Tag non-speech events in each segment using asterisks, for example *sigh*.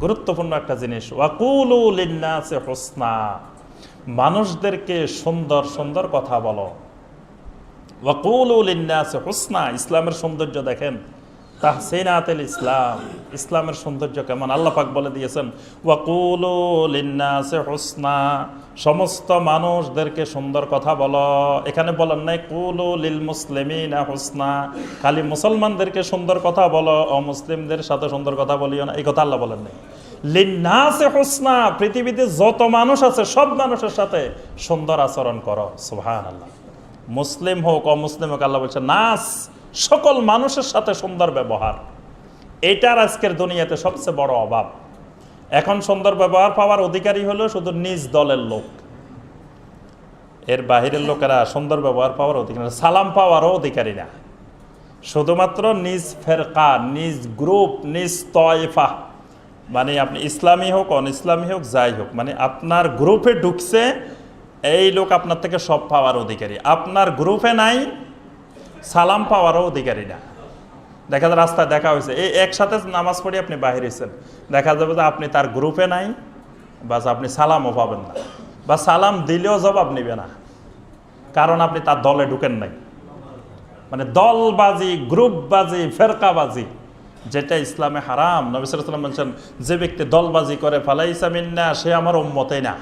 গুরুত্বপূর্ণ একটা জিনিস। ওয়াকুলু লিন্নাসে হোসনা। মানুষদেরকে সুন্দর সুন্দর কথা বলো। হোসনা, ইসলামের সৌন্দর্য দেখেন। তাহসিনাতেল ইসলাম, ইসলামের সৌন্দর্য কেমন? আল্লাহ পাক বলে দিয়েছেন, ওয়াকুলু লিন্নাসে হোসনা, সমস্ত মানুষদেরকে সুন্দর কথা বলো। এখানে বলেন নাই, কুলু লিল মুসলিমিনা হোসনা, খালি মুসলমানদেরকে সুন্দর কথা বলো, অমুসলিমদের সাথে সুন্দর কথা বলিও না। এই কথা আল্লাহ বলেন নাই। লিন্নাসে হোসনা, পৃথিবীতে যত মানুষ আছে, সব মানুষের সাথে সুন্দর আচরণ করো। সুবহান আল্লাহ মুসলিম হোক, অমুসলিম হোক, আল্লাহ বলছে, নাস, সকল মানুষের সাথে সুন্দর ব্যবহার। এটার আজকের দুনিয়াতে সবচেয়ে বড় অভাব। এখন সুন্দর ব্যবহার পাওয়ার অধিকারী হলো শুধু নিজ দলের লোক। এর বাহিরের লোকেরা সুন্দর ব্যবহার পাওয়ার অধিকারী সালাম পাওয়ারও অধিকারী না। শুধুমাত্র নিজ ফেরকা, নিজ গ্রুপ, নিজ তয়ফা মানে আপনি ইসলামী হোক অন ইসলামী হোক, যাই হোক মানে আপনার গ্রুপে ঢুকছে, এই লোক আপনার থেকে সব পাওয়ার অধিকারী। আপনার গ্রুপে নাই, সালাম পাওয়ারও অধিকারী না। দেখা যায় রাস্তায় দেখা হয়েছে, এই একসাথে নামাজ পড়ে আপনি বাহির হয়েছেন। দেখা যাবে যে আপনি তার গ্রুপে নাই, বাস আপনি সালামও পাবেন না। বা সালাম দিলেও জবাব নিবে না, কারণ আপনি তার দলে ঢুকেন নাই। মানে দলবাজি, গ্রুপবাজি, ফেরকাবাজি। যেটা ইসলামে হারাম নবিসাম বলছেন, যে ব্যক্তি দলবাজি করে ফালাইসামিন না সে আমার উম্মতেই না।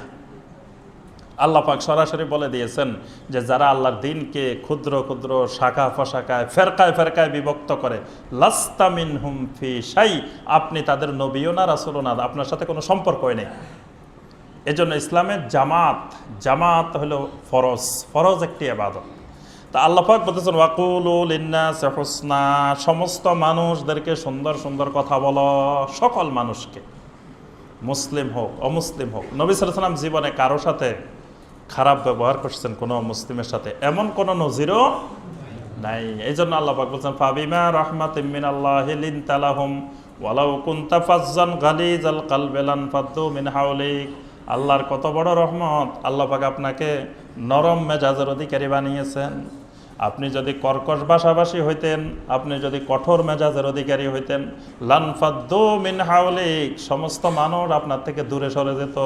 আল্লাহ পাক সরাসরি বলে দিয়েছেন যে, যারা আল্লাহর দিনকে ক্ষুদ্র ক্ষুদ্র শাখা ফশাখায় ফেরকায় ফেরকায় বিভক্ত করে লাস্তামিন হুম ফি সাই আপনি তাদের নবীও না, রাসুলও না, আপনার সাথে কোনো সম্পর্কই নেই। এজন্য ইসলামের জামাত জামাত হলো ফরজ ফরজ একটি আবাদত তা আল্লাহ পাক বলতেছেন ইন্নাস হুসনা সমস্ত মানুষদেরকে সুন্দর সুন্দর কথা বলো, সকল মানুষকে। মুসলিম হোক, অমুসলিম হোক। নবী সালাম জীবনে কারও সাথে খারাপ ব্যবহার করছেন কোনো মুসলিমের সাথে? এমন কোনো নজিরও নাই। এই জন্য আল্লাহ পাক বলছেন, ফাবিমা রহমাত মিন আল্লাহ তালাহুম গালিজাল কালবেলান মিন হাওলিক। আল্লাহর কত বড় রহমত। আল্লাহ পাক আপনাকে নরম মেজাজের অধিকারী বানিয়েছেন। আপনি যদি কর্কশ ভাষাভাষী হইতেন, আপনি যদি কঠোর মেজাজের অধিকারী হইতেন, লানফাদ্দু মিন সমস্ত মানুষ আপনার থেকে দূরে সরে যেত।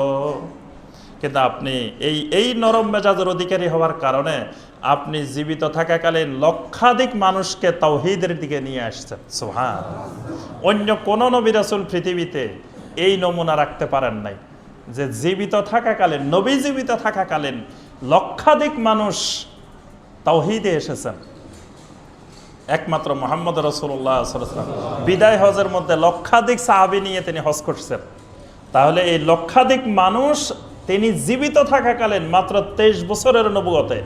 কিন্তু আপনি এই এই নরম মেজাজের অধিকারী হওয়ার কারণে আপনি জীবিত থাকাকালীন লক্ষাধিক মানুষকে তাওহিদের দিকে নিয়ে আসছেন। সোহান অন্য কোন নবী রাসূল পৃথিবীতে এই নমুনা রাখতে পারেন নাই। যে জীবিত থাকাকালীন, নবী জীবিত থাকাকালীন লক্ষাধিক মানুষ তাওহিদে এসেছেন। একমাত্র মোহাম্মদ রসুল্লাহ বিদায় হজের মধ্যে লক্ষাধিক সাহাবি নিয়ে তিনি হজ করছেন। তাহলে এই লক্ষাধিক মানুষ তিনি জীবিত থাকাকালীন মাত্র তেইশ বছরের নবুয়তে,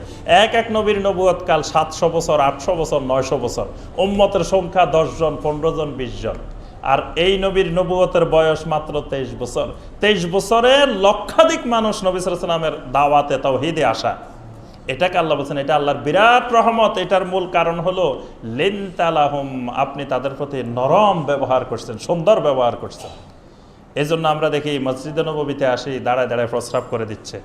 এক এক নবীর নবুয়ত কাল সাতশো বছর, আটশো বছর, নয়শো বছর। উম্মতের সংখ্যা দশ জন, পনেরো জন, বিশ জন। আর এই নবীর নবুয়তের বয়স মাত্র তেইশ বছর। তেইশ বছরে লক্ষাধিক মানুষ নবী সালামের দাওয়াতে তাও হিদে আসা। এটাকে আল্লাহ বলছেন, এটা আল্লাহর বিরাট রহমত। এটার মূল কারণ হলো, লেনতালাহম, আপনি তাদের প্রতি নরম ব্যবহার করছেন, সুন্দর ব্যবহার করছেন। এই জন্য আমরা দেখি মসজিদে নবীতে আসি, দাঁড়ায় দাঁড়ায় প্রস্রাব করে দিচ্ছে।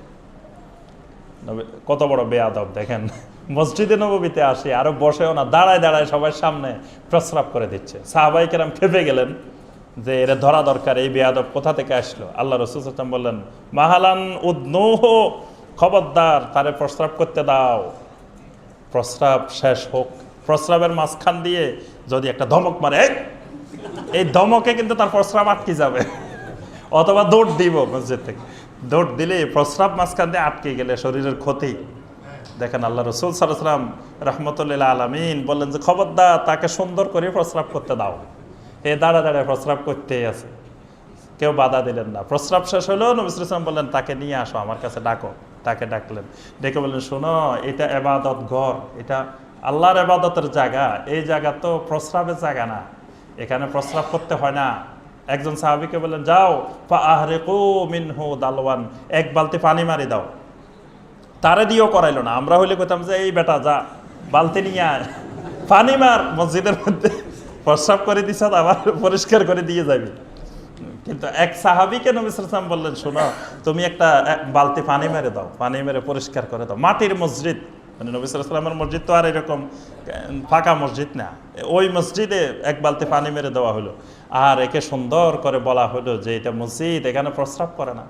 কত বড় বেয়াদব, দেখেন। মসজিদে নবীতে আসি, আরও বসেও না, দাঁড়ায় দাঁড়ায় সবার সামনে প্রস্রাব করে দিচ্ছে। সাহাবাই কেরাম খেপে গেলেন যে, এরা, ধরা দরকার, এই বেয়াদব কোথা থেকে আসলো? আল্লাহ রসুল বললেন, মাহালান উদ্নৌহ খবরদার, তারে প্রস্রাব করতে দাও। প্রস্রাব শেষ হোক। প্রস্রাবের মাঝখান দিয়ে যদি একটা ধমক মারে, "এই!" ধমকে কিন্তু তার প্রস্রাব আটকে যাবে। অথবা দৌড় দিব মসজিদ থেকে। দৌড় দিলে প্রস্রাব মাঝখান দিয়ে আটকে গেলে শরীরের ক্ষতি। দেখেন আল্লাহ রসুল সালাম রহমতুল্লাহ আলমিন বললেন যে, খবরদার, তাকে সুন্দর করে প্রস্রাব করতে দাও। এ দাঁড়া দাঁড়ায় প্রস্রাব করতেই আছে। কেউ বাধা দিলেন না। প্রস্রাব শেষ হলো নবিসাম বললেন, তাকে নিয়ে আসো, আমার কাছে ডাকো। তাকে ডাকলেন। ডেকে বললেন, শোনো, এটা এবাদত ঘর। এটা আল্লাহর এবাদতের জায়গা। এই জায়গা তো প্রস্রাবের জায়গা না। এখানে প্রস্রাব করতে হয় না। একজন সাহাবিকে বললেন, যাও আহরেকু মিনহু দালওয়ান। এক বালতি পানি মারি দাও। তারে দিয়েও করাইলো না। আমরা হইলে কইতাম যে, এই বেটা, যা, বালতি নিয়ে আয়। পানি মার, মসজিদের মধ্যে প্রস্রাব করে দিছ, আবার পরিষ্কার করে দিয়ে যাবি। কিন্তু এক সাহাবিকে নবী সালাম বললেন, শোনো, তুমি একটা, এক বালতি পানি মেরে দাও, পানি মেরে পরিষ্কার করে দাও। মাটির মসজিদ মানে নবী মসজিদ তো আর এরকম, ফাঁকা মসজিদ না। ওই মসজিদে এক বালতি পানি মেরে দেওয়া হলো। আর একে সুন্দর করে বলা হলো যে, এটা মসজিদ, এখানে প্রস্রাব করে না।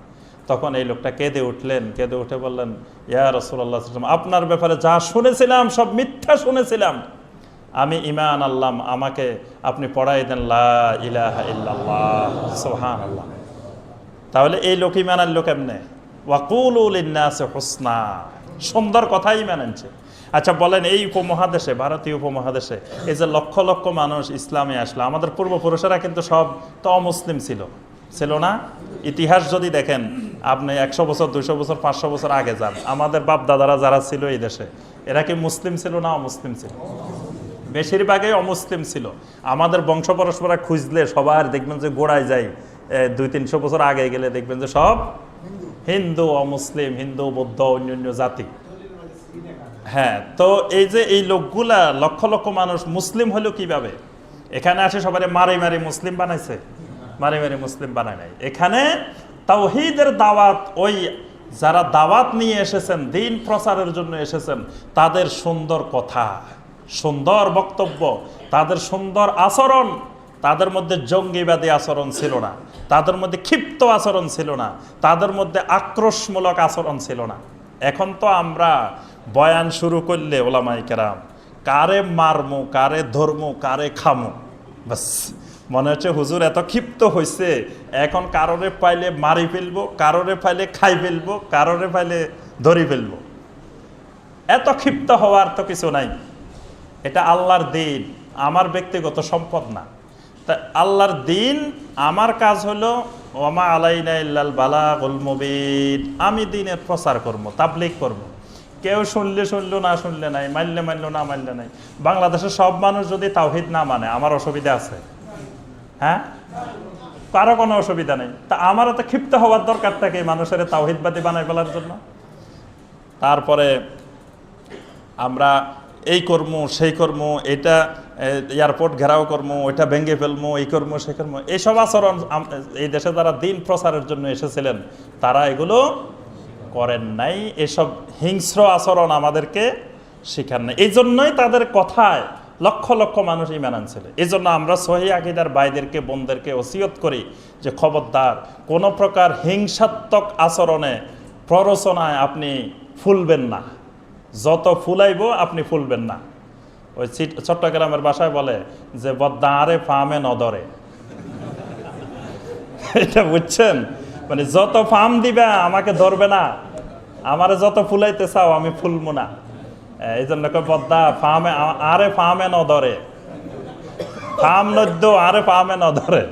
তখন এই লোকটা কেঁদে উঠলেন, কেঁদে উঠে বললেন, ইয়া রসুল্লাহ আপনার ব্যাপারে যা শুনেছিলাম, সব মিথ্যা শুনেছিলাম। আমি ইমান আল্লাহ আমাকে আপনি পড়াই দেন, লা সুবহান আল্লাহ তাহলে এই লোক ইমান আনলো কেমনে? ওয়াকুলুল ইন্নাসে হোসনা। সুন্দর কথাই ইমান আচ্ছা বলেন এই উপমহাদেশে, ভারতীয় উপমহাদেশে, এই যে লক্ষ লক্ষ মানুষ ইসলামে আসলো, আমাদের পূর্বপুরুষেরা কিন্তু সব তো অমুসলিম ছিল। ছিল না? ইতিহাস যদি দেখেন, আপনি একশো বছর, দুইশো বছর, পাঁচশো বছর আগে যান। আমাদের বাপ দাদারা যারা ছিল এই দেশে, এরা কি মুসলিম ছিল না অমুসলিম ছিল? বেশিরভাগই অমুসলিম ছিল। আমাদের বংশ পরস্পরা খুঁজলে সবার দেখবেন যে গোড়ায় যায় দুই, তিনশো বছর আগে গেলে দেখবেন যে সব হিন্দু, অমুসলিম, হিন্দু, বৌদ্ধ, অন্যান্য জাতি। হ্যাঁ তো এই যে এই লোকগুলা লক্ষ লক্ষ মানুষ মুসলিম হলো কীভাবে? এখানে আসে সবাই মারি মারি মুসলিম বানাইছে। মারি মারি মুসলিম বানায় নাই। এখানে তাওহিদের দাওয়াত, ওই যারা দাওয়াত নিয়ে এসেছেন, দিন প্রচারের জন্য এসেছেন, তাদের সুন্দর কথা। সুন্দর বক্তব্য, তাদের সুন্দর আচরণ, তাদের মধ্যে জঙ্গিবাদী আচরণ ছিল না, তাদের মধ্যে ক্ষিপ্ত আচরণ ছিল না, তাদের মধ্যে আক্রোশমূলক আচরণ ছিল না। এখন তো আমরা বয়ান শুরু করলে ওলামাই কেরাম, কারে মারমু, কারে ধর্মু, কারে খামু বাস মনে হচ্ছে হুজুর এত ক্ষিপ্ত হয়েছে এখন কারোরে পাইলে মারি ফেলব, কারোরে পাইলে খাই ফেলব, কারোরে পাইলে ধরি ফেলব। এত ক্ষিপ্ত হওয়ার তো কিছু নাই। এটা আল্লাহর দিন, আমার ব্যক্তিগত সম্পদ না। তা আল্লাহর দিন, আমার কাজ হলো ওমা আলাইনা বালা মুবিন। আমি দিনের প্রচার করব তাবলিক করব। কেউ শুনলে শুনলো, না শুনলে নাই, মানলে মানলো, না মানলে নাই। বাংলাদেশের সব মানুষ যদি তাওহিদ না মানে আমার অসুবিধা আছে। হ্যাঁ? কারও কোনো অসুবিধা নেই। তা আমারও তো ক্ষিপ্ত হওয়ার দরকার থাকে মানুষের তাওহিদবাদী বানাই ফেলার জন্য। তারপরে আমরা এই কর্ম, সেই কর্ম, এটা এয়ারপোর্ট ঘেরাও কর্ম, ওইটা ভেঙে ফেলব এই কর্ম, সেই কর্ম এইসব আচরণ এই দেশে যারা দিন প্রচারের জন্য এসেছিলেন, তারা এগুলো করেন নাই। এসব হিংস্র আচরণ আমাদেরকে শেখান নাই। এই জন্যই তাদের কথায় লক্ষ লক্ষ মানুষ ইমান আনছিল। এই জন্য আমরা সহি আকিদার ভাইদেরকে বোনদেরকে ওসিয়ত করি যে খবরদার, কোনো প্রকার হিংসাত্মক আচরণে প্ররোচনায় আপনি ফুলবেন না। যত ফুলাইব আপনি ফুলবেন না। ওই চিট- চট্টগ্রামের বাসায় বলে যে বদাঁরে ফামে নদরে। *laughs* এটা বুঝছেন? মানে যত ফার্ম দিবে, আমাকে ধরবে না। আমারে যত ফুলাইতে চাও, আমি ফুলবো না। এই জন্য বদ্দা ফার্মে আরে ফার্মে নদরে। ফার্ম নদ্য, আরে ফার্মে নধরে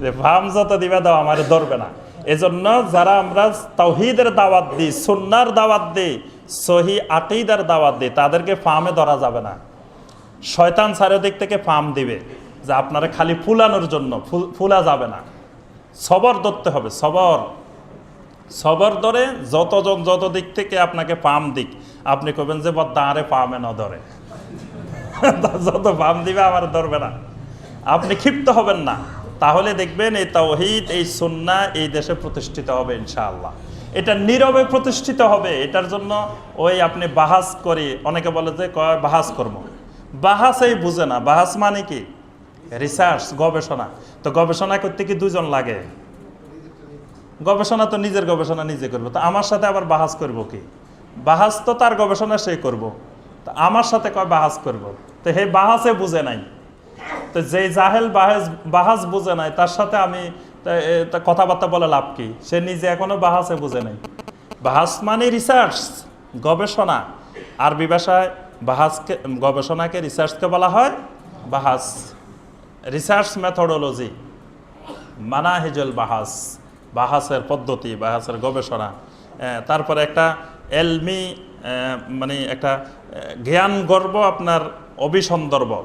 যে ফার্ম যত দিবে দাও, আমারে ধরবে না। এজন্য যারা আমরা তৌহিদের দাওয়াত দিই, সুন্নার দাওয়াত দিই সহি আকিদার দাওয়াত দিই তাদেরকে ফার্মে ধরা যাবে না। শয়তান চারিদিক থেকে ফার্ম দিবে যে আপনারা খালি ফুলানোর জন্য, ফুল- যাবে না। সবর ধরতে হবে, সবর। সবর ধরে যতজন যত দিক থেকে আপনাকে পাম দিক, আপনি কবেন যে আরে পামে না ধরে। *laughs* যত পাম দিবে, আমার ধরবে না। আপনি ক্ষিপ্ত হবেন না। তাহলে দেখবেন এই তাওহিদ, এই সুন্না এই দেশে প্রতিষ্ঠিত হবে ইনশাআল্লাহ। এটা নীরবে প্রতিষ্ঠিত হবে, এটার জন্য ওই আপনি বাহাস করে, অনেকে বলে যে কয় বাহাস কর্ম বাহাসেই বুঝে না, বাহাস মানে কি? রিসার্চ গবেষণা। তো গবেষণা করতে কি দুজন লাগে? গবেষণা তো নিজের গবেষণা নিজে করব, তো আমার সাথে আবার বাহাস করব কি? বাহাস তো তার গবেষণা সে করব। তো আমার সাথে কয় বাহাস করব? তো হে বাহাসে বুঝে নাই। তো যে জাহেল বাহাস বাহাস বুঝে নাই, তার সাথে আমি তা- কথাবার্তা বলে লাভ কি? সে নিজে এখনও বাহাসে বুঝে নাই। বাহাস মানে রিসার্চ গবেষণা। আরবি ভাষায় বাহাসকে, গবেষণাকে রিসার্চকে বলা হয় বাহাস। রিসার্চ মেথোডোলজি মানাহিজুল বাহাস, বাহাসের পদ্ধতি, বাহাসের গবেষণা। তারপরে একটা এলমি মানে একটা জ্ঞান গর্ব আপনার অভিসন্দর্ভ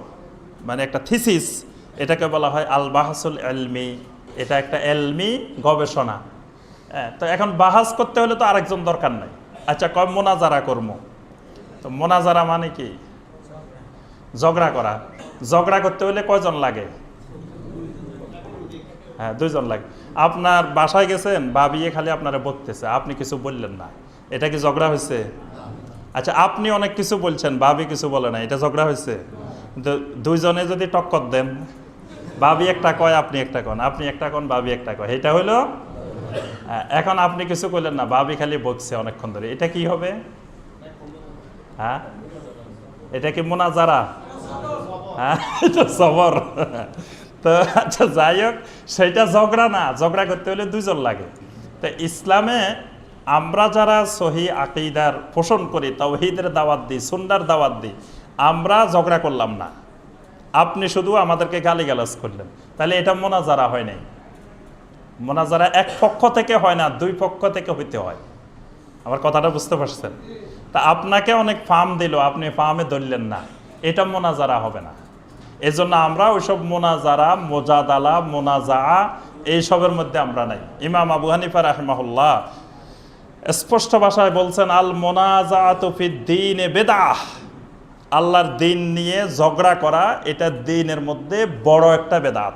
মানে একটা থিসিস এটাকে বলা হয় আল বাহাসুল এলমি এটা একটা এলমি গবেষণা। হ্যাঁ, তো এখন বাহাজ করতে হলে তো আরেকজন দরকার নাই। আচ্ছা কয় মোনাজারা কর্ম? তো মোনাজারা মানে কি? ঝগড়া করা। ঝগড়া করতে হলে কয়জন লাগে? হ্যাঁ দুইজন লাগে। আপনার বাসায় গেছেন ভাবিয়ে খালি আপনারা বকতেছে আপনি কিছু বললেন না। এটা কি ঝগড়া হয়েছে? আচ্ছা আপনি অনেক কিছু বলছেন ভাবি কিছু বলে না এটা ঝগড়া হয়েছে? দুইজনে যদি টক্কর দেন ভাবি একটা কয়, আপনি একটা কন। আপনি একটা কন বাবি একটা কয়। এটা হইল এখন আপনি কিছু করলেন না বাবি খালি বকছে অনেকক্ষণ ধরে। এটা কি হবে? হ্যাঁ? এটা কি মোনাজারা? হ্যাঁ? *laughs* সবর *laughs* তো আচ্ছা যাই হোক সেটা ঝগড়া না। ঝগড়া করতে হলে দুইজন লাগে। তো ইসলামে আমরা যারা সহি আকিদার পোষণ করি, তাওহীদের দাওয়াত দিই সুন্নার দাওয়াত দিই, আমরা ঝগড়া করলাম না। আপনি শুধু আমাদেরকে গালিগালাজ করলেন। তাহলে এটা মোনাজারা হয় নাই। মোনাজারা এক পক্ষ থেকে হয় না, দুই পক্ষ থেকে হইতে হয়। আমার কথাটা বুঝতে পারছেন? তা আপনাকে অনেক ফার্ম দিল, আপনি ফার্মে ধরলেন না। এটা মোনাজারা হবে না। এজন্য আমরা ওইসব মোনাজারা, মোজাদালা মোনাজা এইসবের মধ্যে আমরা নাই। ইমাম আবু হানিফা রাহমাহুল্লাহ স্পষ্ট ভাষায় বলছেন আল মোনাজা দিন বেদাহ আল্লাহর দিন নিয়ে ঝগড়া করা, এটা দিনের মধ্যে বড় একটা বেদাত।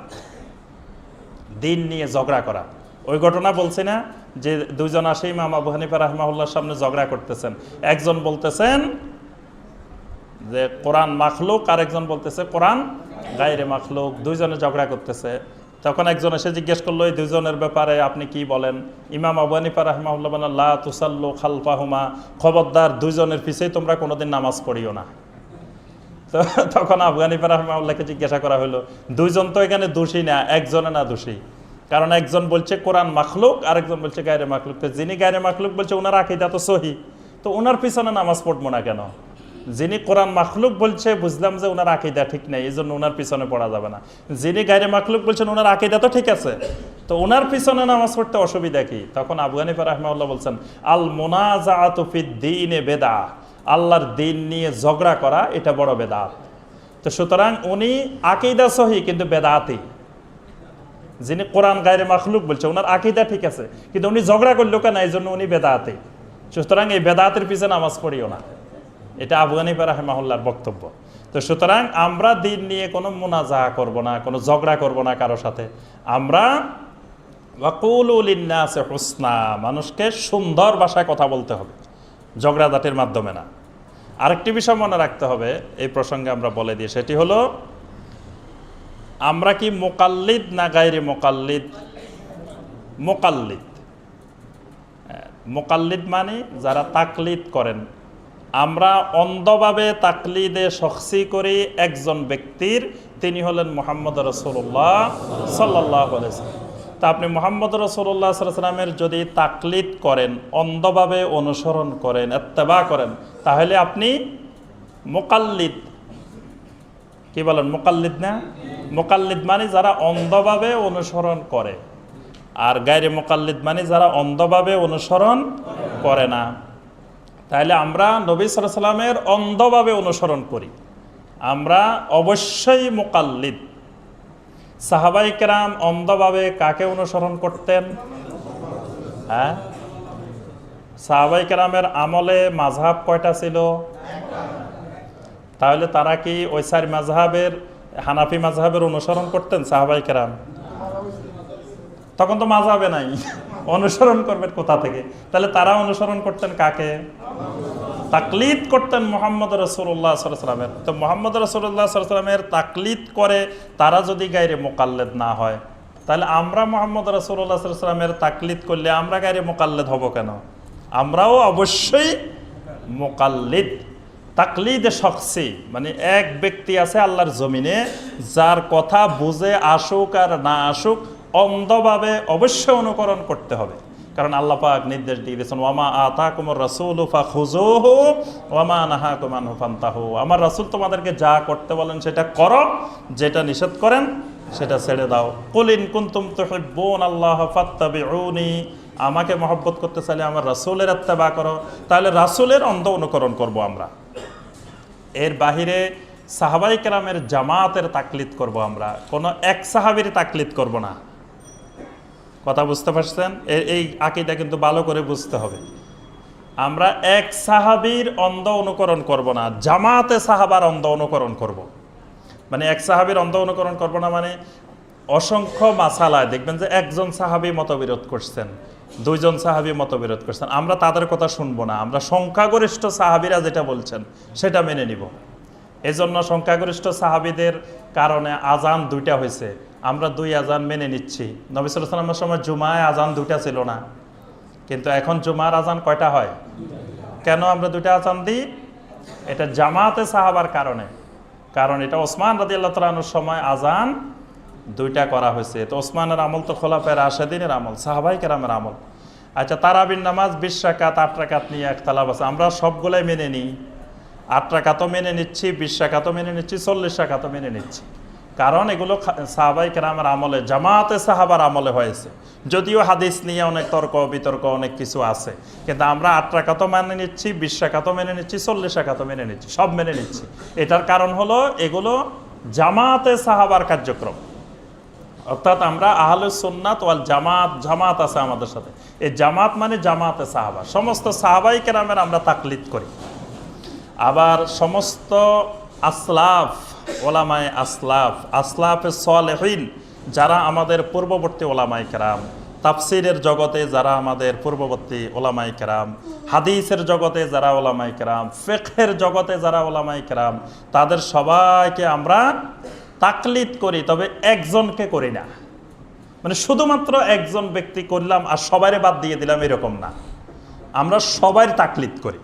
দিন নিয়ে ঝগড়া করা। ওই ঘটনা বলছি না যে দুইজন আসে ইমাম আবু হানিফা রাহমাহুল্লাহর সামনে ঝগড়া করতেছেন। একজন বলতেছেন যে, কোরআন মাখলুক আর একজন বলতেছে, কোরআন গাইরে মাখলুক। দুইজনে ঝগড়া করতেছে। তখন একজন এসে জিজ্ঞেস করল, এই দুইজনের ব্যাপারে আপনি কি বলেন? ইমাম আবু হানিফা লা তুসাল্লু খালফাহুমা। খবরদার দুইজনের পিছেই তোমরা কোনোদিন নামাজ পড়িও না। তো তখন আফগানিফা রহমাউল্লাহকে জিজ্ঞাসা করা হলো দুইজন তো এখানে দোষী না, একজনে না দোষী? কারণ একজন বলছে, কোরআন মাখলুক আরেকজন বলছে, গায়রে মাখলুক। তো যিনি গায়রে মাখলুক বলছে, ওনার আকিদা তো সহি। তো ওনার পিছনে নামাজ পড়ব না কেন? যিনি কোরআন মাখলুক বলছে, বুঝলাম যে ওনার আকিদা ঠিক নেই এই জন্য ওনার পিছনে পড়া যাবে না। যিনি গায়রে মাখলুক বলছেন, ওনার আকিদা তো ঠিক আছে। তো ওনার পিছনে নামাজ পড়তে অসুবিধা কি? তখন আবু হানিফা রহমাউল্লাহ বলছেন আল মোনাজা বেদা আল্লাহর দিন নিয়ে ঝগড়া করা, এটা বড় বেদাত। তো সুতরাং উনি আকিদা সহি, কিন্তু বেদাতি। যিনি কোরআন গায়ের মাখলুক বলছে ওনার আকিদা ঠিক আছে, কিন্তু উনি ঝগড়া করল কেন? এই জন্য উনি বেদাতে। সুতরাং এই বেদাতের পিছনে নামাজ পড়িও না। এটা আফগানিফা রাহেমাহুল্লার বক্তব্য। তো সুতরাং আমরা দিন নিয়ে কোনো মোনাজা করব না, কোনো ঝগড়া করব না কারও সাথে। আমরা ওয়াকুলুলিন্নাসে হুসনা, মানুষকে সুন্দর ভাষায় কথা বলতে হবে। ঝগড়াঝাটির মাধ্যমে না। আরেকটি বিষয় মনে রাখতে হবে এই প্রসঙ্গে আমরা বলে দিই সেটি হলো আমরা কি মোকাল্লিদ না গাইরে মোকাল্লিদ? মোকাল্লিদ। হ্যাঁ, মোকাল্লিদ মানে যারা তাকলিদ করেন। আমরা অন্ধভাবে তাকলিদে শখসি করি একজন ব্যক্তির তিনি হলেন মোহাম্মদ রসুল্লাহ সাল্লাহ তা আপনি মোহাম্মদ রসুল্লাহ সাল্লামের যদি তাকলিদ করেন, অন্ধভাবে অনুসরণ করেন এত্তেবা করেন, তাহলে আপনি মোকাল্লিদ। কি বলেন? মোকাল্লিদ না? মোকাল্লিদ মানে যারা অন্ধভাবে অনুসরণ করে। আর গাইরে মোকাল্লিদ মানে যারা অন্ধভাবে অনুসরণ করে না। তাহলে আমরা নবী সাল্লামের অন্ধভাবে অনুসরণ করি। আমরা অবশ্যই মোকাল্লিদ। সাহাবাই কেরাম অন্ধভাবে কাকে অনুসরণ করতেন? হ্যাঁ? সাহাবাই কেরামের আমলে মাঝহাব কয়টা ছিল? তাহলে তারা কি ওই মাঝহাবের, হানাফি মাঝহাবের অনুসরণ করতেন সাহাবাই কেরাম? তখন তো মাঝহাবে নাই। অনুসরণ করবেন কোথা থেকে? তাহলে তারা অনুসরণ করতেন কাকে? তাকলিদ করতেন মোহাম্মদ রসুল্লাহ সাল্লামের তো মোহাম্মদ রসুল্লাহ সাল্লামের তাকলিদ করে তারা যদি গাইরে মোকাল্লেদ না হয়, তাহলে আমরা মোহাম্মদ রসুল্লাহ সাল্লামের তাকলিদ করলে আমরা গাইরে মোকাল্লেদ হব কেন? আমরাও অবশ্যই মোকাল্লিদ। তাকলিদে শখসি মানে এক ব্যক্তি আছে আল্লাহর জমিনে, যার কথা বুঝে আসুক আর না আসুক, অন্ধভাবে অবশ্যই অনুকরণ করতে হবে। কারণ আল্লাহ পাক নির্দেশ দিয়ে দিয়েছেন, ওয়ামা আতা কুমর রসুল উফা খুজোহু ওয়ামা নাহা কুমান হুফান্তাহু আমার রাসুল তোমাদেরকে যা করতে বলেন সেটা করো, যেটা নিষেধ করেন সেটা ছেড়ে দাও। কুলিন কুন্তুম তুহিব্বুন আল্লাহ ফাত্তাবিউনি, আমাকে মহব্বত করতে চাইলে আমার রাসূলের ইত্তেবা করো, তাহলে রাসূলের অন্ধ অনুকরণ করব আমরা। এর বাহিরে সাহাবাই কেরামের জামাতের তাকলিদ করব আমরা, কোনো এক সাহাবির তাকলিদ করব না। কথা বুঝতে পারছেন? এই আকিটা কিন্তু ভালো করে বুঝতে হবে। আমরা এক সাহাবির অন্ধ অনুকরণ করব না, জামাতে সাহাবার অন্ধ অনুকরণ করব। মানে এক সাহাবির অন্ধ অনুকরণ করব না মানে অসংখ্য মাসালায় দেখবেন যে একজন সাহাবি মতবিরোধ করছেন, দুইজন সাহাবি মতবিরোধ করছেন। আমরা তাদের কথা শুনব না, আমরা সংখ্যাগরিষ্ঠ সাহাবিরা যেটা বলছেন, সেটা মেনে নিব। এজন্য সংখ্যাগরিষ্ঠ সাহাবিদের কারণে আজান দুইটা হয়েছে। আমরা দুই আজান মেনে নিচ্ছি। নবিসুল সালামের সময় জুমায় আজান দুইটা ছিল না। কিন্তু এখন জুমার আজান কয়টা হয়? কেন আমরা দুইটা আজান দিই? এটা জামাতে সাহাবার কারণে। কারণ এটা ওসমান রাজি আল্লাহ তালানোর সময় আজান দুইটা করা হয়েছে। তো ওসমানের আমল তো খোলাফের আশাদিনের আমল, সাহাবাই কেরামের আমল। আচ্ছা তারাবিন নামাজ বিশ রাকাত, আট রাকাত নিয়ে এক তালাব আছে আমরা সবগুলাই মেনে নিই। আট রাকাতও মেনে নিচ্ছি বিশ রাকাতও মেনে নিচ্ছি চল্লিশ রাকাতও মেনে নিচ্ছি। কারণ এগুলো সাহাবাই কেরামের আমলে, জামাতে সাহাবার আমলে হয়েছে। যদিও হাদিস নিয়ে অনেক তর্ক, বিতর্ক, অনেক কিছু আছে। কিন্তু আমরা আট রাকাতও মেনে নিচ্ছি বিশ রাকাতও মেনে নিচ্ছি চল্লিশ রাকাতও মেনে নিচ্ছি, সব মেনে নিচ্ছি। এটার কারণ হলো এগুলো জামাতে সাহাবার কার্যক্রম। অর্থাৎ আমরা আহলে সুন্নাত ওয়াল জামাত জামাত আছে আমাদের সাথে। এই জামাত মানে জামাতে সাহাবা। সমস্ত সাহাবাই কেরামের আমরা তাকলিদ করি। আবার সমস্ত আসলাফ, ওলামায় আসলাফ, আসলাফে সলেহীন যারা আমাদের পূর্ববর্তী ওলামাই কেরাম, তাফসিরের জগতে যারা আমাদের পূর্ববর্তী ওলামাই কেরাম, হাদিসের জগতে যারা ওলামাই কেরাম ফেকের জগতে যারা ওলামাই কেরাম, তাদের সবাইকে আমরা তাকলিদ করি, তবে একজনকে করি না। মানে শুধুমাত্র একজন ব্যক্তি করলাম আর সবাইরে বাদ দিয়ে দিলাম এরকম না। আমরা সবাই তাকলিদ করি।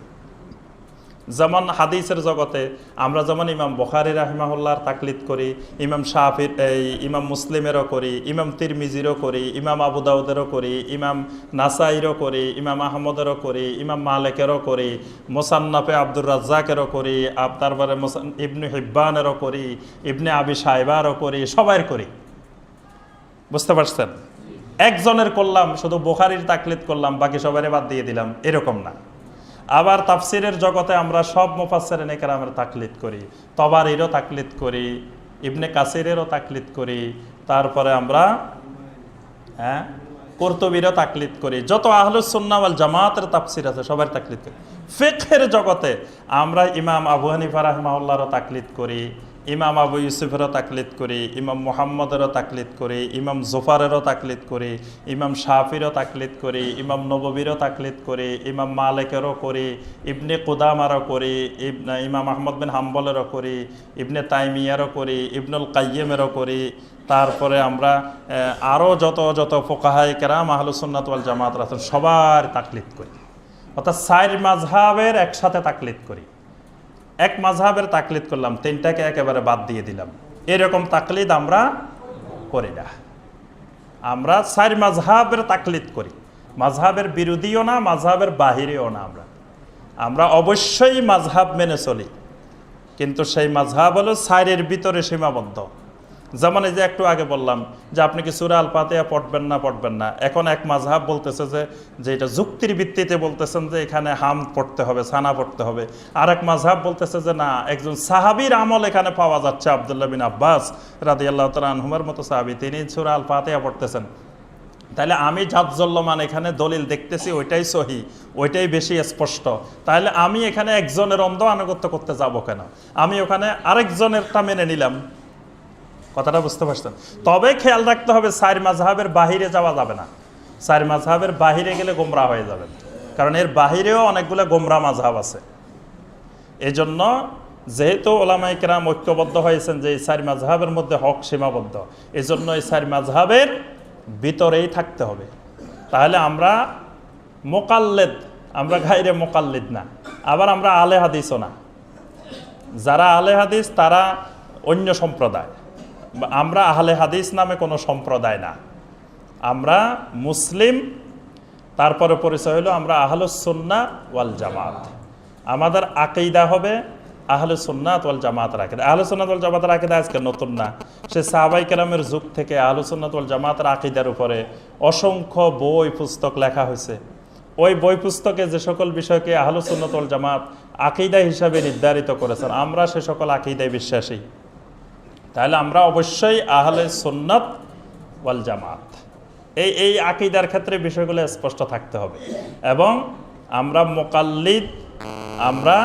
যেমন হাদিসের জগতে আমরা যেমন ইমাম বখারি রাহিমাহুল্লাহর তাকলিদ করি, ইমাম শাহির এই ইমাম মুসলিমেরও করি, ইমাম তিরমিজিরও করি, ইমাম আবু দাউদেরও করি, ইমাম নাসাইরও করি, ইমাম আহমদেরও করি, ইমাম মালেকেরও করি, মোসান্নাফে আব্দুর রাজ্জাকেরও করি তারপরে মোসান- ইবনে হিব্বানেরও করি, ইবনে আবি সাহেবারও করি সবাই করি। বুঝতে পারছেন? একজনের করলাম, শুধু বোখারির তাকলিদ করলাম, বাকি সবাই বাদ দিয়ে দিলাম, এরকম না। আবার তাফসিরের জগতে আমরা সব মুফাসসির আমরা তাকলিদ করি, তবারেরও তাকলিদ করি, ইবনে কাসিরেরও তাকলিদ করি, তারপরে আমরা হ্যাঁ কর্তবীরও তাকলিদ করি, যত আহলুসুন্নাওয়াল জামাতের তাফসির আছে সবার তাকলিদ করি। ফেকের জগতে আমরা ইমাম আবু হানিফা রাহমাউল্লাহরও তাকলিদ করি ইমাম আবু ইউসুফেরও তাকলিদ করি, ইমাম মুহাম্মদেরও তাকলিদ করি, ইমাম জোফারেরও তাকলিদ করি, ইমাম শাফিরও তাকলিদ করি, ইমাম নববীরও তাকলিদ করি, ইমাম মালিকেরও করি, ইবনে কুদামারও করি, ইবনে, ইমাম আহমদ বিন হাম্বলেরও করি, ইবনে তাইমিয়ারও করি, ইবনুল কাইয়েমেরও করি। তারপরে আমরা আরও যত যত ফোকাহাই কেরাম আহলুসুন্নাত জামাত আছেন সবার তাকলিদ করি। অর্থাৎ সাইর মাঝহাবের একসাথে তাকলিদ করি। এক মাঝহাবের তাকলিদ করলাম, তিনটাকে একেবারে বাদ দিয়ে দিলাম। এরকম তাকলিদ আমরা করি না। আমরা চার মাঝহাবের তাকলিদ করি। মাঝহাবের বিরোধীও না, মাঝহাবের বাহিরেও না আমরা। আমরা অবশ্যই মাঝহাব মেনে চলি। কিন্তু সেই মাঝহাব হলো সাইরের ভিতরে সীমাবদ্ধ। যেমন এই যে একটু আগে বললাম যে আপনি কি সুরা আল পাতিয়া পড়বেন না পড়বেন না। এখন এক মাঝহাব বলতেছে যে যে এটা যুক্তির ভিত্তিতে বলতেছেন যে এখানে হাম পড়তে হবে, সানা পড়তে হবে। আর এক মাঝহাব বলতেছে যে, না, একজন সাহাবির আমল এখানে পাওয়া যাচ্ছে আবদুল্লাহ বিন আব্বাস রাদি আল্লাহ তালহুমের মতো সাহাবি। তিনি সুরা আল পাতিয়া পড়তেছেন। তাহলে আমি জাতজল্যমান এখানে দলিল দেখতেছি, ওইটাই সহি, ওইটাই বেশি স্পষ্ট। তাহলে আমি এখানে একজনের অন্ধ আনুগত্য করতে যাব কেন? আমি ওখানে আরেকজনেরটা মেনে নিলাম। কথাটা বুঝতে পারছেন? তবে খেয়াল রাখতে হবে, সাইর মাঝহাবের বাহিরে যাওয়া যাবে না। সাইর মাঝহাবের বাহিরে গেলে গোমরা হয়ে যাবেন কারণ এর বাহিরেও অনেকগুলো গোমরা মাঝহাব আছে। এই জন্য যেহেতু ওলামাই কেরাম ঐক্যবদ্ধ হয়েছেন যে এই চার মাঝহাবের মধ্যে হক সীমাবদ্ধ এই জন্য এই চার মাঝহাবের ভিতরেই থাকতে হবে। তাহলে আমরা মোকাল্লেদ, আমরা ঘাইরে মোকাল্লিদ না, আবার আমরা আলে হাদিসও না। যারা আলে হাদিস, তারা অন্য সম্প্রদায়। আমরা আহলে হাদিস নামে কোনো সম্প্রদায় না। আমরা মুসলিম, তারপরে পরিচয় হলো আমরা আহলুসন্না ওয়াল জামাত। আমাদের আকেইদা হবে আহলে ওয়াল জামাতের আকিদা। আহলে ওয়াল জামাতের আকিদা আজকে নতুন না। সে সাহাবাই কেরামের যুগ থেকে আহলে ওয়াল জামাতের আকিদার উপরে অসংখ্য বই, পুস্তক লেখা হয়েছে। ওই বই, পুস্তকে যে সকল বিষয়কে আহলে ওয়াল জামাত আকিদা হিসাবে নির্ধারিত করেছেন, আমরা সে সকল আকিদায় বিশ্বাসী। তাহলে আমরা অবশ্যই আহলে সুন্নাত ওয়াল জামাত। এই এই আকিদার ক্ষেত্রে বিষয়গুলো স্পষ্ট থাকতে হবে। এবং আমরা মোকাল্লিদ, আমরা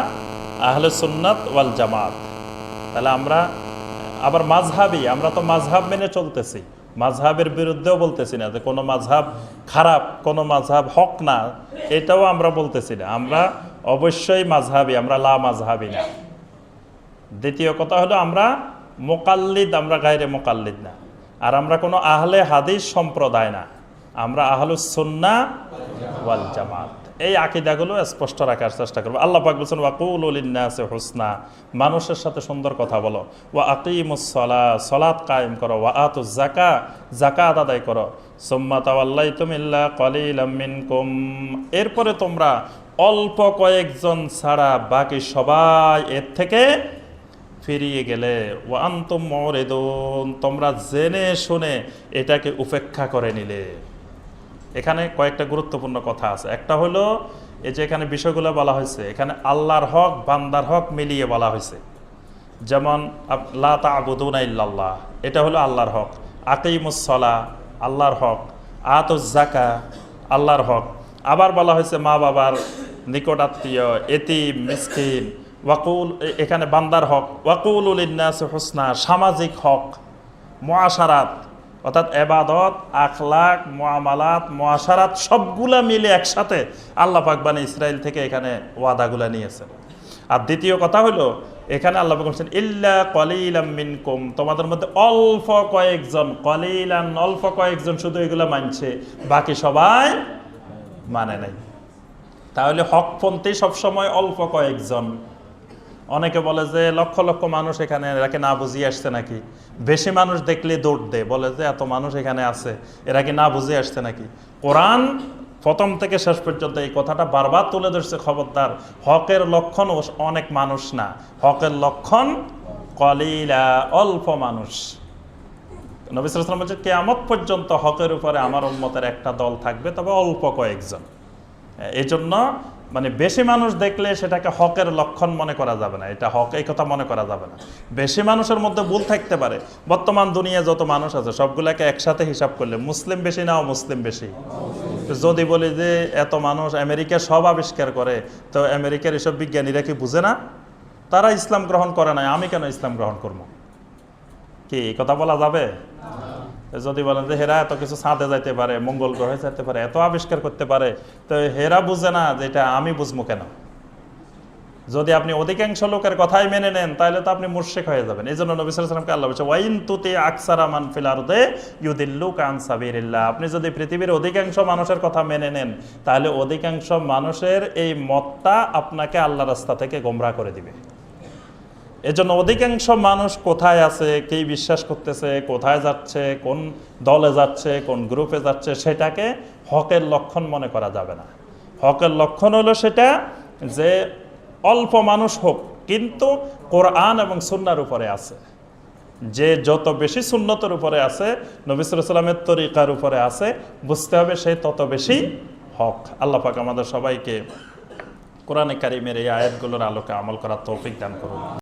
আহলে সুন্নাত ওয়াল জামাত। তাহলে আমরা আবার মাঝহাবি আমরা তো মাঝহাব মেনে চলতেছি। মাঝহাবের বিরুদ্ধেও বলতেছি না যে কোনো মাঝহাব খারাপ, কোনো মাঝহাব হক না, এটাও আমরা বলতেছি না। আমরা অবশ্যই মাঝহাবি আমরা লা মাঝহাবি না। দ্বিতীয় কথা হলো আমরা মোকাল্লিদ আমরা গাইরে মোকাল্লিদ না। আর আমরা কোনো আহলে হাদিস সম্প্রদায় না। আমরা আহলুসন্না ওয়াল জামাত। এই আকিদাগুলো স্পষ্ট রাখার চেষ্টা করব। আল্লাহ পাক বলছেন, ওয়াকুল উলিন্নাসে হুসনা। মানুষের সাথে সুন্দর কথা বলো। ওয়া আকিমুসলা সলাৎ কায়েম করো। ওয়া আতু জাকা জাকাত আদায় করো। সুম্মা তাওয়াল্লাই তুমিল্লা কলিলাম মিনকুম। এরপরে তোমরা অল্প কয়েকজন ছাড়া বাকি সবাই এর থেকে ফিরিয়ে গেলে ওয়ান্তম মরেদুন তোমরা জেনে শুনে এটাকে উপেক্ষা করে নিলে। এখানে কয়েকটা গুরুত্বপূর্ণ কথা আছে। একটা হলো, এই যে এখানে বিষয়গুলো বলা হয়েছে, এখানে আল্লাহর হক, বান্দার হক মিলিয়ে বলা হয়েছে। যেমন লা তাবুদুনা ইল্লাল্লাহ এটা হলো আল্লাহর হক। আকিমুসলা আল্লাহর হক। আতুজাকা আল্লাহর হক। আবার বলা হয়েছে, মা বাবার নিকট আত্মীয় এতি মিসকিন ওয়াকুল এখানে বান্দার হক। ওয়াকুল উলিন্নাস হোসনা, সামাজিক হক মহাসারাত অর্থাৎ এবাদত, আখলাক মোয়ামালাত মহাসারাত সবগুলা মিলে একসাথে আল্লাহ পাক বানী ইসরায়েল থেকে এখানে ওয়াদাগুলা নিয়েছেন। আর দ্বিতীয় কথা হলো, এখানে আল্লাহ বলছেন, ইল্লা কলিলাম মিনকুম তোমাদের মধ্যে অল্প কয়েকজন, কলিলান অল্প কয়েকজন শুধু এগুলা মানছে, বাকি সবাই মানে নাই। তাহলে হকপন্থী সবসময় অল্প কয়েকজন। অনেকে বলে যে লক্ষ লক্ষ মানুষ এখানে এরাকে না বুঝিয়ে আসছে নাকি? বেশি মানুষ দেখলে দৌড় দেয়, বলে যে এত মানুষ এখানে আছে, এরা কি না বুঝিয়ে আসছে নাকি? কোরআন প্রথম থেকে শেষ পর্যন্ত এই কথাটা বারবার তুলে ধরছে খবরদার। হকের লক্ষণ অনেক মানুষ না। হকের লক্ষণ কলিলা, অল্প মানুষ। নবিসাম বলছে, কেয়ামত পর্যন্ত হকের উপরে আমার উন্মতের একটা দল থাকবে, তবে অল্প কয়েকজন। এই জন্য মানে বেশি মানুষ দেখলে সেটাকে হকের লক্ষণ মনে করা যাবে না, এটা হক, এই কথা মনে করা যাবে না। বেশি মানুষের মধ্যে ভুল থাকতে পারে। বর্তমান দুনিয়া যত মানুষ আছে, সবগুলাকে একসাথে হিসাব করলে, মুসলিম বেশি না মুসলিম বেশি? যদি বলি যে এত মানুষ আমেরিকা সব আবিষ্কার করে, তো আমেরিকার এসব বিজ্ঞানীরা কি বুঝে না? তারা ইসলাম গ্রহণ করে নাই, আমি কেন ইসলাম গ্রহণ করব? কি কথা বলা যাবে? যদি বলেন যে হেরা এত কিছু ছাঁদে যাইতে পারে, মঙ্গল গ্রহে যাইতে পারে, এত আবিষ্কার করতে পারে, তো হেরা বুঝে না যে এটা আমি বুঝব কেন? যদি আপনি অধিকাংশ লোকের কথাই মেনে নেন, তাহলে তো আপনি মুর্শেক হয়ে যাবেন। এই জন্য নবী সালামকে আল্লাহ বলছে, ওয়াইন তুতে আকসারা মান ফিলারদে ইউদিল্লু কান সাবিরিল্লাহ আপনি যদি পৃথিবীর অধিকাংশ মানুষের কথা মেনে নেন, তাহলে অধিকাংশ মানুষের এই মতটা আপনাকে আল্লাহ রাস্তা থেকে গোমরা করে দিবে। এজন্য অধিকাংশ মানুষ কোথায় আছে, কে বিশ্বাস করতেছে, কোথায় যাচ্ছে, কোন দলে যাচ্ছে, কোন গ্রুপে যাচ্ছে, সেটাকে হকের লক্ষণ মনে করা যাবে না। হকের লক্ষণ হলো সেটা যে অল্প মানুষ হোক, কিন্তু কোরআন এবং সুন্নার উপরে আছে। যে যত বেশি সুন্নতের উপরে আছে নবিসামের তরিকার উপরে আছে, বুঝতে হবে সে তত বেশি হক। আল্লাহ পাক আমাদের সবাইকে কোরআনে কারিমের এই আয়াতগুলোর আলোকে আমল করার তৌফিক দান করুন।